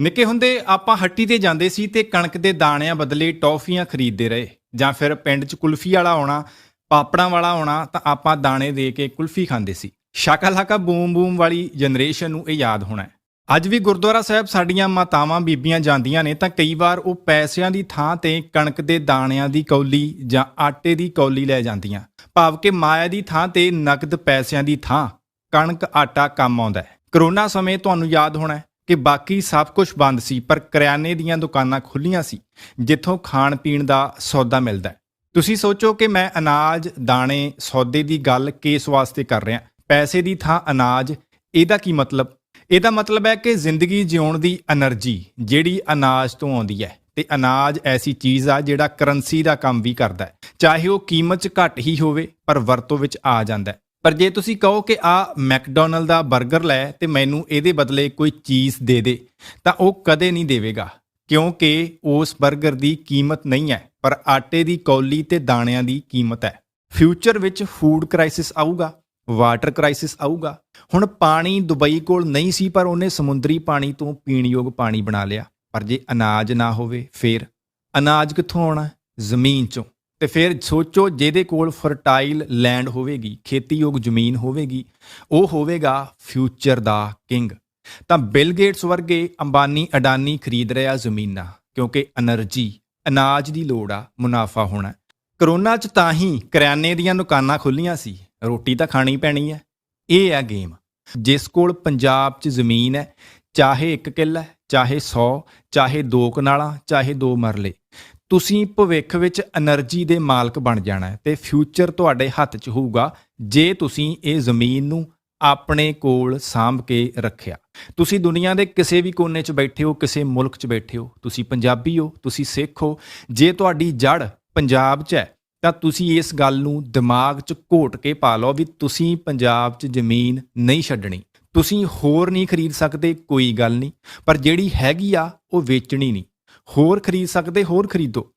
ਨਿੱਕੇ ਹੁੰਦੇ ਆਪਾਂ ਹੱਟੀ ਤੇ ਜਾਂਦੇ ਸੀ ਤੇ ਕਣਕ ਦੇ ਦਾਣਿਆਂ ਬਦਲੇ ਟੌਫੀਆਂ ਖਰੀਦਦੇ ਰਹੇ। ਜਾਂ ਫਿਰ ਪਿੰਡ 'ਚ ਕੁਲਫੀ ਵਾਲਾ ਆਉਣਾ, ਪਾਪੜਾਂ ਵਾਲਾ ਆਉਣਾ ਤਾਂ ਆਪਾਂ ਦਾਣੇ ਦੇ ਕੇ ਕੁਲਫੀ ਖਾਂਦੇ ਸੀ। ਸ਼ਾਕਾ ਲਾਕਾ ਬੂਮ ਬੂਮ ਵਾਲੀ ਜਨਰੇਸ਼ਨ ਨੂੰ ਇਹ ਯਾਦ ਹੋਣਾ ਹੈ। ਅੱਜ ਵੀ ਗੁਰਦੁਆਰਾ ਸਾਹਿਬ ਸਾਡੀਆਂ ਮਾਤਾਵਾਂ ਬੀਬੀਆਂ ਜਾਂਦੀਆਂ ਨੇ ਤਾਂ ਕਈ ਵਾਰ ਉਹ ਪੈਸਿਆਂ ਦੀ ਥਾਂ ਤੇ ਕਣਕ ਦੇ ਦਾਣਿਆਂ ਦੀ ਕੌਲੀ ਜਾਂ ਆਟੇ ਦੀ ਕੌਲੀ ਲੈ ਜਾਂਦੀਆਂ। ਭਾਵ ਕਿ ਮਾਇਆ ਦੀ ਥਾਂ ਤੇ ਨਕਦ ਪੈਸਿਆਂ ਦੀ ਥਾਂ, ਕਣਕ ਆਟਾ ਕੰਮ ਆਉਂਦਾ ਹੈ। ਕਰੋਨਾ ਸਮੇਂ ਤੁਹਾਨੂੰ ਯਾਦ ਹੋਣਾ ਕਿ ਬਾਕੀ ਸਭ ਕੁਝ ਬੰਦ ਸੀ, ਪਰ ਕਰਿਆਨੇ ਦੀਆਂ ਦੁਕਾਨਾਂ ਖੁੱਲੀਆਂ ਸੀ, ਜਿੱਥੋਂ ਖਾਣ ਪੀਣ ਦਾ ਸੌਦਾ ਮਿਲਦਾ ਤੁਸੀਂ ਸੋਚੋ ਕਿ ਮੈਂ ਅਨਾਜ, ਦਾਣੇ, ਸੌਦੇ ਦੀ ਗੱਲ ਕਿਸ ਵਾਸਤੇ ਕਰ ਰਿਹਾ, ਪੈਸੇ ਦੀ ਥਾਂ ਅਨਾਜ, ਇਹਦਾ ਕੀ ਮਤਲਬ? ਇਹਦਾ ਮਤਲਬ ਹੈ ਕਿ ਜ਼ਿੰਦਗੀ ਜਿਉਣ ਦੀ એનર્ਜੀ ਜਿਹੜੀ ਅਨਾਜ ਤੋਂ ਆਉਂਦੀ ਹੈ, ਤੇ ਅਨਾਜ ਐਸੀ ਚੀਜ਼ ਆ ਜਿਹੜਾ ਕਰੰਸੀ ਦਾ ਕੰਮ ਵੀ ਕਰਦਾ ਹੈ। ਚਾਹੇ ਉਹ ਕੀਮਤ 'ਚ ਘੱਟ ਹੀ ਹੋਵੇ, ਪਰ ਵਰਤੋਂ ਵਿੱਚ ਆ ਜਾਂਦਾ ਹੈ। ਪਰ ਜੇ ਤੁਸੀਂ ਕਹੋ ਕਿ ਆ ਮੈਕਡੋਨਲਡ ਦਾ 버ਗਰ ਲੈ ਤੇ ਮੈਨੂੰ ਇਹਦੇ ਬਦਲੇ ਕੋਈ ਚੀਜ਼ ਦੇ ਦੇ, ਤਾਂ ਉਹ ਕਦੇ ਨਹੀਂ ਦੇਵੇਗਾ, ਕਿਉਂਕਿ ਉਸ 버ਗਰ ਦੀ ਕੀਮਤ ਨਹੀਂ ਹੈ, ਪਰ ਆਟੇ ਦੀ ਕੌਲੀ ਤੇ ਦਾਣਿਆਂ ਦੀ ਕੀਮਤ ਹੈ। ਫਿਊਚਰ ਵਿੱਚ ਫੂਡ ਕ੍ਰਾਈਸਿਸ ਆਊਗਾ, ਵਾਟਰ ਕ੍ਰਾਈਸਿਸ ਆਊਗਾ। ਹੁਣ ਪਾਣੀ ਦੁਬਈ ਕੋਲ ਨਹੀਂ ਸੀ, ਪਰ ਉਹਨੇ ਸਮੁੰਦਰੀ ਪਾਣੀ ਤੋਂ ਪੀਣਯੋਗ ਪਾਣੀ ਬਣਾ ਲਿਆ। ਪਰ ਜੇ ਅਨਾਜ ਨਾ ਹੋਵੇ, ਫੇਰ ਅਨਾਜ ਕਿੱਥੋਂ ਆਉਣਾ? ਜ਼ਮੀਨ ਚੋਂ। ਤੇ ਫਿਰ ਸੋਚੋ ਜਿਹਦੇ ਕੋਲ ਫਰਟਾਈਲ ਲੈਂਡ ਹੋਵੇਗੀ, ਖੇਤੀਯੋਗ ਜ਼ਮੀਨ ਹੋਵੇਗੀ, ਉਹ ਹੋਵੇਗਾ ਫਿਊਚਰ ਦਾ ਕਿੰਗ। ਤਾਂ ਬਿਲ ਗੇਟਸ ਵਰਗੇ ਅੰਬਾਨੀ ਅਡਾਨੀ ਖਰੀਦ ਰਿਹਾ ਜ਼ਮੀਨਾਂ, ਕਿਉਂਕਿ એનર્ਜੀ ਅਨਾਜ ਦੀ ਲੋੜ ਆ, ਮੁਨਾਫਾ ਹੋਣਾ। ਕਰੋਨਾ 'ਚ ਤਾਂ ਹੀ ਕਰਿਆਨੇ ਦੀਆਂ ਦੁਕਾਨਾਂ ਖੁੱਲੀਆਂ ਸੀ, ਰੋਟੀ ਤਾਂ ਖਾਣੀ ਪੈਣੀ ਹੈ ਇਹ ਆ ਗੇਮ, ਜਿਸ ਕੋਲ ਪੰਜਾਬ 'ਚ ਜ਼ਮੀਨ ਹੈ ਚਾਹੇ 1 ਕਿੱਲਾ ਚਾਹੇ 100 ਚਾਹੇ 2 ਕਨਾਲਾਂ, ਚਾਹੇ 2 ਮਰਲੇ। ਤੁਸੀਂ ਭਵਿੱਖ ਵਿੱਚ એનર્ਜੀ ਦੇ ਮਾਲਕ ਬਣ ਜਾਣਾ ਹੈ ਤੇ ਫਿਊਚਰ ਤੁਹਾਡੇ ਹੱਥ 'ਚ ਹੋਊਗਾ ਜੇ ਤੁਸੀਂ ਇਹ ਜ਼ਮੀਨ ਨੂੰ ਆਪਣੇ ਕੋਲ ਸਾਂਭ ਕੇ ਰੱਖਿਆ। ਤੁਸੀਂ ਦੁਨੀਆ ਦੇ ਕਿਸੇ ਵੀ ਕੋਨੇ 'ਚ ਬੈਠੇ ਹੋ, ਕਿਸੇ ਮੁਲਕ 'ਚ ਬੈਠੇ ਹੋ, ਤੁਸੀਂ ਪੰਜਾਬੀ ਹੋ, ਤੁਸੀਂ ਸਿੱਖ ਹੋ, ਜੇ ਤੁਹਾਡੀ ਜੜ ਪੰਜਾਬ 'ਚ ਹੈ, ਤਾਂ ਤੁਸੀਂ ਇਸ ਗੱਲ ਨੂੰ ਦਿਮਾਗ 'ਚ ਘੋਟ ਕੇ ਪਾ ਲਓ ਵੀ ਤੁਸੀਂ ਪੰਜਾਬ 'ਚ ਜ਼ਮੀਨ ਨਹੀਂ ਛੱਡਣੀ। ਤੁਸੀਂ ਹੋਰ ਨਹੀਂ ਖਰੀਦ ਸਕਦੇ, ਕੋਈ ਗੱਲ ਨਹੀਂ, ਪਰ ਜਿਹੜੀ ਹੈਗੀ ਆ, ਉਹ ਵੇਚਣੀ ਨਹੀਂ। ਹੋਰ ਖਰੀਦ ਸਕਦੇ ਹੋਰ ਖਰੀਦੋ।